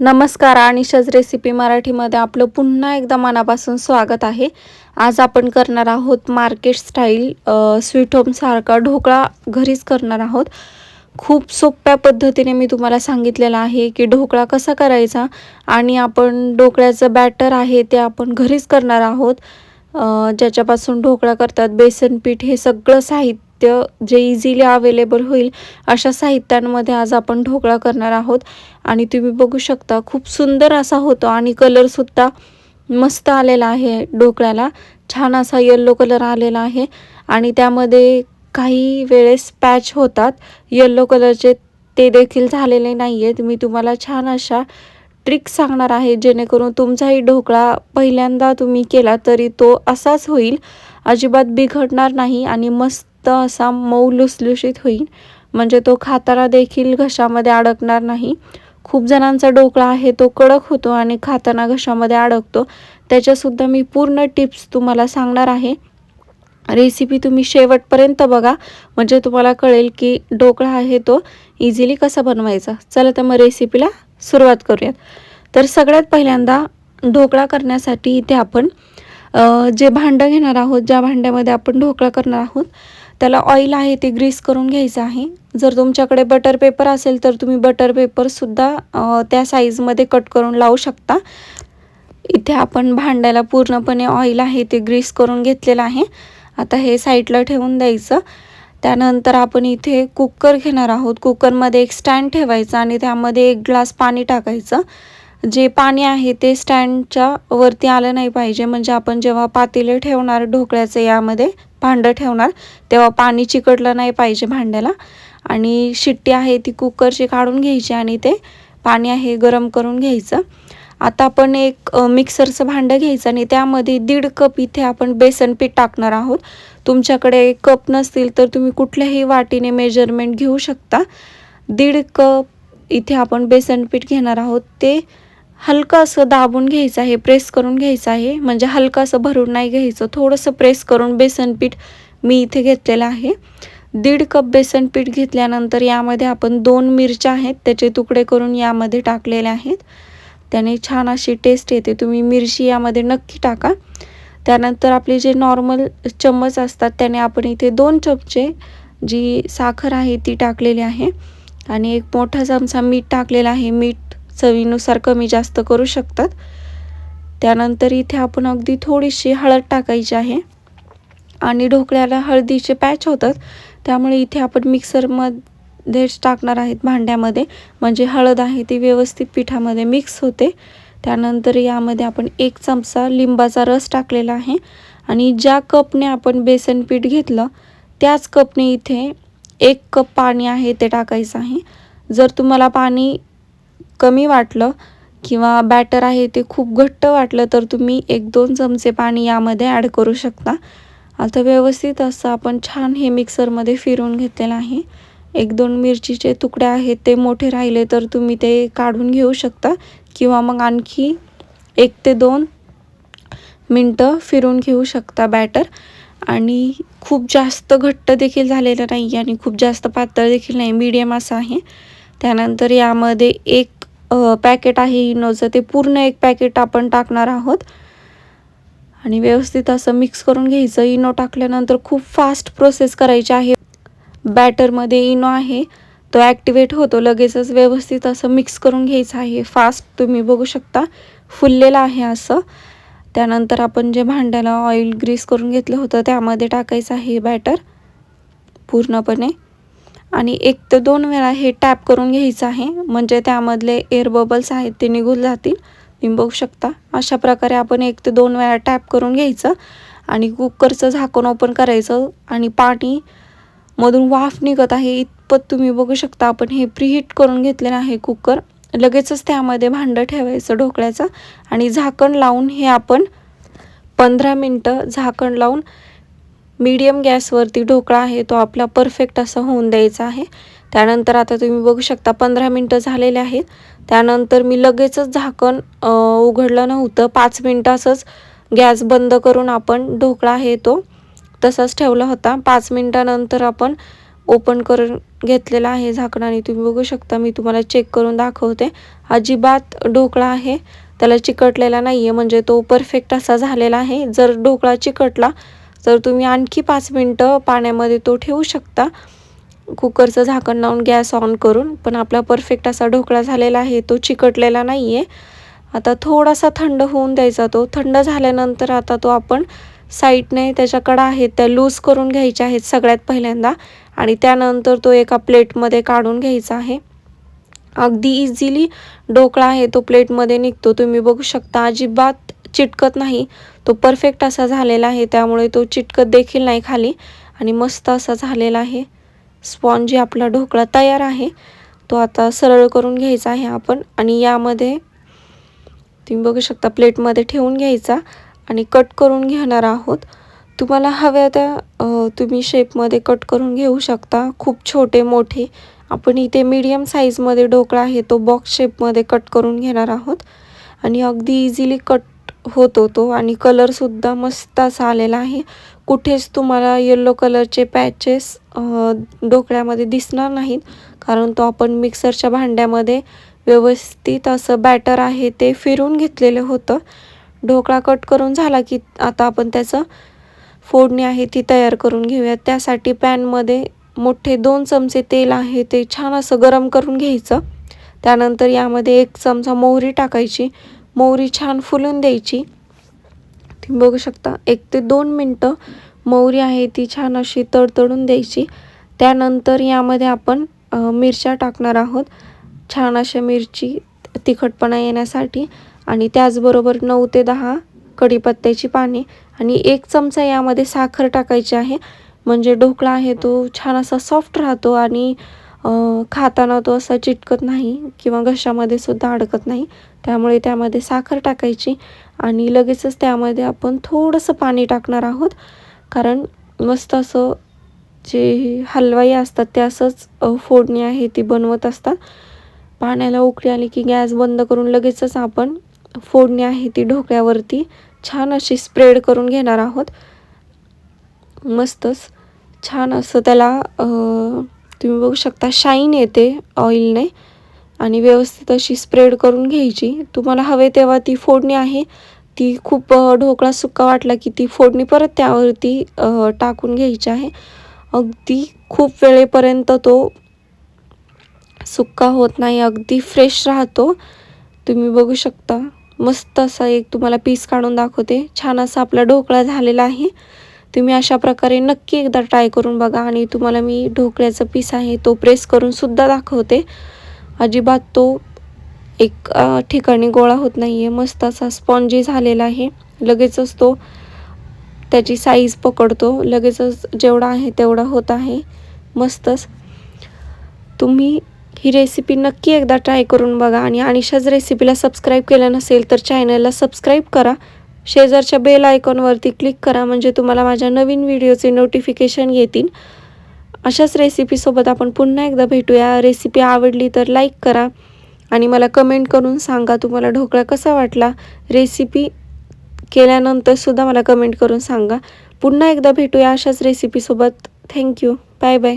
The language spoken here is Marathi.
नमस्कार अनिशाज रेसिपी मराठीमध्ये आपलं पुन्हा एकदा मनापासून स्वागत आहे. आज आपण करणार आहोत मार्केट स्टाईल स्वीट होमसारखा ढोकळा घरीच करणार आहोत. खूप सोप्या पद्धतीने मी तुम्हाला सांगितलेलं आहे की ढोकळा कसा करायचा आणि आपण ढोकळ्याचं बॅटर आहे ते आपण घरीच करणार आहोत. ज्याच्यापासून ढोकळा करतात बेसन पीठ हे सगळं साहित्य जे इझिली अवेलेबल होईल अशा साहित्यांमध्ये आज आपण ढोकळा करणार आहोत. आणि तुम्ही बघू शकता खूप सुंदर असा होतो आणि कलरसुद्धा मस्त आलेला आहे ढोकळ्याला. छान असा येल्लो कलर आलेला आहे. आणि त्यामध्ये काही वेळेस पॅच होतात. येल्लो कलरचे ते देखील झालेले नाही आहेत मी तुम्हाला छान अशा ट्रिक सांगणार आहे जेणेकरून तुमचाही ढोकळा पहिल्यांदा तुम्ही केला तरी तो असाच होईल. अजिबात बिघडणार नाही आणि मस्त असा मऊ लुसलुशीत होईल. म्हणजे तो खाताना देखील घशामध्ये अडकणार नाही. खूप जणांचा ढोकळा आहे तो कडक होतो आणि खाताना घशामध्ये अडकतो. त्याच्यासुद्धा मी पूर्ण टिप्स तुम्हाला सांगणार आहे. रेसिपी तुम्ही शेवटपर्यंत बघा. म्हणजे तुम्हाला कळेल की ढोकळा आहे तो इझिली कसा बनवायचा. चला तर मग रेसिपीला सुरुवात करूयात. तर सगळ्यात पहिल्यांदा ढोकळा करण्यासाठी इथे आपण जे भांडं घेणार आहोत ज्या भांड्यामध्ये आपण ढोकळा करणार आहोत त्याला ऑइल आहे ते ग्रीस करून घ्यायचं आहे. जर तुमच्याकडे बटर पेपर असेल तर तुम्ही बटर पेपरसुद्धा त्या साईजमध्ये कट करून लावू शकता. इथे आपण भांड्याला पूर्णपणे ऑइल आहे ते ग्रीस करून घेतलेलं आहे. आता हे साईडला ठेवून द्यायचं. त्यानंतर आपण इथे कुकर घेणार आहोत. कुकरमध्ये एक स्टँड ठेवायचं आणि त्यामध्ये एक ग्लास पाणी टाकायचं. जे पाणी आहे ते स्टँडच्या वरती आलं नाही पाहिजे. म्हणजे आपण जेव्हा पातेले ठेवणार ढोकळ्याचं यामध्ये भांडं ठेवणार तेव्हा पाणी चिकटलं नाही पाहिजे भांड्याला. आणि शिट्टी आहे ती कुकरची काढून घ्यायची आणि ते पाणी आहे गरम करून घ्यायचं. आता आपण एक मिक्सरचं भांडं घ्यायचं आणि त्यामध्ये दीड कप इथे आपण बेसन पीठ टाकणार आहोत. तुमच्याकडे कप नसतील तर तुम्ही कुठल्याही वाटीने मेजरमेंट घेऊ शकता. दीड कप इथे आपण बेसन पीठ घेणार आहोत. ते हलकं असं दाबून घ्यायचं आहे प्रेस करून घ्यायचं आहे. म्हणजे हलकं असं भरून नाही घ्यायचं. थोडंसं प्रेस करून बेसन पीठ मी इथे घेतलेलं आहे. दीड कप बेसन पीठ घेतल्यानंतर यामध्ये आपण दोन मिरच्या आहेत त्याचे तुकडे करून यामध्ये टाकलेले आहेत. त्याने छान अशी टेस्ट येते. तुम्ही मिरची यामध्ये नक्की टाका. त्यानंतर आपले जे नॉर्मल चम्मच असतात त्याने आपण इथे दोन चमचे जी साखर आहे ती टाकलेली आहे. आणि एक मोठा चमचा मीठ टाकलेला आहे. मीठ चवीनुसार कमी जास्त करू शकतात. त्यानंतर इथे आपण अगदी थोडीशी हळद टाकायची आहे. आणि ढोकळ्याला हळदीचे पॅच होतात. त्यामुळे इथे आपण मिक्सरमध्येच टाकणार आहेत भांड्यामध्ये. म्हणजे हळद आहे ती व्यवस्थित पिठामध्ये मिक्स होते. त्यानंतर यामध्ये आपण एक चमचा लिंबाचा रस टाकलेला आहे. आणि ज्या कपने आपण बेसन पीठ घेतलं त्याच कपने इथे एक कप पाणी आहे ते टाकायचं आहे. जर तुम्हाला पाणी कमी वाटलं किंवा बॅटर आहे ते खूप घट्ट वाटलं तर तुम्ही एक दोन चमचे पाणी यामध्ये ॲड करू शकता. आता व्यवस्थित असं आपण छान हे मिक्सरमध्ये फिरून घेतलेलं आहे. एक दोन मिरचीचे तुकडे आहेत ते मोठे राहिले तर तुम्ही ते काढून घेऊ शकता किंवा मग आणखी एक ते दोन मिनटं फिरून घेऊ शकता बॅटर आणि खूप जास्त घट्ट देखील झालेलं नाही आणि खूप जास्त पातळ देखील नाही मीडियम असं आहे. त्यानंतर यामध्ये एक पॅकेट आहे इनोचं ते पूर्ण एक पॅकेट आपण टाकणार आहोत. आणि व्यवस्थित असं मिक्स करून घ्यायचं. इनो टाकल्यानंतर खूप फास्ट प्रोसेस करायची आहे. बॅटरमध्ये इनो आहे. तो ॲक्टिवेट होतो. लगेचच व्यवस्थित असं मिक्स करून घ्यायचं आहे. फास्ट तुम्ही बघू शकता. फुललेलं आहे असं. त्यानंतर आपण जे भांड्याला ऑइल ग्रीस करून घेतलं होतं त्यामध्ये टाकायचं आहे बॅटर पूर्णपणे. आणि एक ते दोन वेळा हे टॅप करून घ्यायचं आहे. म्हणजे त्यामधले एअर बबल्स आहेत ते निघून जातील. तुम्ही बघू शकता. अशा प्रकारे आपण एक ते दोन वेळा टॅप करून घ्यायचं आणि कुकरचं झाकण ओपन करायचं आणि पाणी मधून वाफ निघत आहे. इतपत तुम्ही बघू शकता आपण हे प्रीहीट करून घेतलेलं आहे कुकर. लगेचच त्यामध्ये भांडं ठेवायचं ढोकळ्याचं आणि झाकण लावून हे आपण पंधरा मिनटं झाकण लावून मीडियम गॅसवरती ढोकळा आहे तो आपला परफेक्ट असा होऊन द्यायचा आहे. त्यानंतर आता तुम्ही बघू शकता पंधरा मिनटं झालेले आहेत. त्यानंतर मी लगेचच झाकण उघडलं नव्हतं. पाच मिनटासच गॅस बंद करून आपण ढोकळा आहे तो तसाच ठेवला होता. पाच मिनटानंतर आपण ओपन करून घेतलेला आहे झाकणाने तुम्ही बघू शकता मी तुम्हाला चेक करून दाखवते. अजिबात ढोकळा आहे त्याला चिकटलेला नाही आहे म्हणजे तो परफेक्ट असा झालेला आहे. जर ढोकळा चिकटला तर तुम्ही आणखी पाच मिनटं पाण्यामध्ये तो ठेवू शकता. कुकरचं झाकण लावून गॅस ऑन करून पण आपला परफेक्ट असा ढोकळा झालेला आहे तो चिकटलेला नाही आहे आता थोडासा थंड होऊन द्यायचा तो. थंड झाल्यानंतर आता तो आपण साईडने त्याच्या कडा आहेत त्या लूज करून घ्यायच्या आहेत सगळ्यात पहिल्यांदा. आणि त्यानंतर तो एका प्लेटमध्ये काढून घ्यायचा आहे. अगदी इझिली ढोकळा आहे तो प्लेटमध्ये निघतो. तुम्ही बघू शकता अजिबात चिटकत नाही. तो परफेक्ट असा झालेला आहे त्यामुळे तो चिटकत देखील नाही खाली. आणि मस्त असा झालेला आहे. स्पॉन्जी आपला ढोकळा तयार आहे. तो आता सरळ करून घ्यायचा आहे आपण. आणि यामध्ये तुम्ही बघू शकता प्लेटमध्ये ठेवून घ्यायचा. आणि कट करून घेणार आहोत. तुम्हाला हव्या त्या तुम्ही शेपमध्ये कट करून घेऊ शकता. खूप छोटे मोठे. आपण इथे मीडियम साईजमध्ये ढोकळा आहे तो बॉक्स शेपमध्ये कट करून घेणार आहोत. आणि अगदी इझिली कट होतो तो आणि कलरसुद्धा मस्त असा आलेला आहे. कुठेच तुम्हाला येल्लो कलरचे पॅचेस ढोकळ्यामध्ये दिसणार नाहीत. कारण तो आपण मिक्सरच्या भांड्यामध्ये व्यवस्थित असं बॅटर आहे ते फिरून घेतलेलं होतं. ढोकळा कट करून झाला की आता आपण त्याचं फोडणी आहे ती तयार करून घेऊया. त्यासाठी पॅनमध्ये मोठे दोन चमचे तेल आहे ते छान असं गरम करून घ्यायचं. त्यानंतर यामध्ये एक चमचा मोहरी टाकायची. मोहरी छान फुलून द्यायची. तुम्ही बघू शकता एक ते दोन मिनटं मोहरी आहे ती छान अशी तडतडून द्यायची. त्यानंतर यामध्ये आपण मिरच्या टाकणार आहोत. छान अशा मिरची तिखटपणा येण्यासाठी आणि त्याचबरोबर नऊ ते दहा कढीपत्त्याची पाने आणि एक चमचा यामध्ये साखर टाकायची आहे. म्हणजे ढोकळा आहे तो छान असा सॉफ्ट राहतो आणि खाताना तो असा चिटकत नाही किंवा घशामध्ये सुद्धा अडकत नाही. त्यामुळे त्यामध्ये साखर टाकायची आणि लगेचच त्यामध्ये आपण थोडंसं पाणी टाकणार आहोत. कारण मस्त असं जे हलवाई असतात ते असंच फोडणी आहे ती बनवत असतात. पाण्याला उकळी आली की गॅस बंद करून लगेचच आपण फोडणी आहे ती ढोकळ्यावरती छान अशी स्प्रेड करून घेणार आहोत. मस्तच छान असं त्याला तुम्ही बघू शकता शाईन येते ऑइलने आणि व्यवस्थित अशी स्प्रेड करून घ्यायची. तुम्हाला हवे तेव्हा ती फोडणी आहे ती खूप ढोकळा सुक्का वाटला की ती फोडणी परत त्यावरती टाकून घ्यायची आहे. अगदी खूप वेळेपर्यंत तो सुक्का होत नाही अगदी फ्रेश राहतो. तुम्ही बघू शकता मस्त असा एक तुम्हाला पीस काढून दाखवते. छान असा आपला ढोकळा झालेला आहे. तुम्ही अशा प्रकारे नक्की एकदा ट्राय करून बघा आणि तुम्हाला मी ढोकळ्याचा पीस आहे तो प्रेस करून सुद्धा दाखवते. अजिबात तो एक ठिकाणी गोळा होत नाही आहे मस्त असा स्पॉन्जी झालेला आहे. लगेचच तो त्याची साईज पकडतो. लगेचच जेवढा आहे तेवढा होत आहे. मस्तच. तुम्ही ही रेसिपी नक्की एकदा ट्राय करून बघा आणि अनिशाच रेसिपीला सबस्क्राईब केलं नसेल तर चॅनलला सबस्क्राईब करा. शेजारच्या बेल आयकॉनवरती क्लिक करा म्हणजे तुम्हाला माझ्या नवीन व्हिडिओचे नोटिफिकेशन येतील. अशाच रेसिपीसोबत आपण पुन्हा एकदा भेटूया. रेसिपी आवडली तर लाईक करा आणि मला कमेंट करून सांगा तुम्हाला ढोकळा कसा वाटला. रेसिपी केल्यानंतरसुद्धा मला कमेंट करून सांगा. पुन्हा एकदा भेटूया अशाच रेसिपीसोबत थँक्यू बाय बाय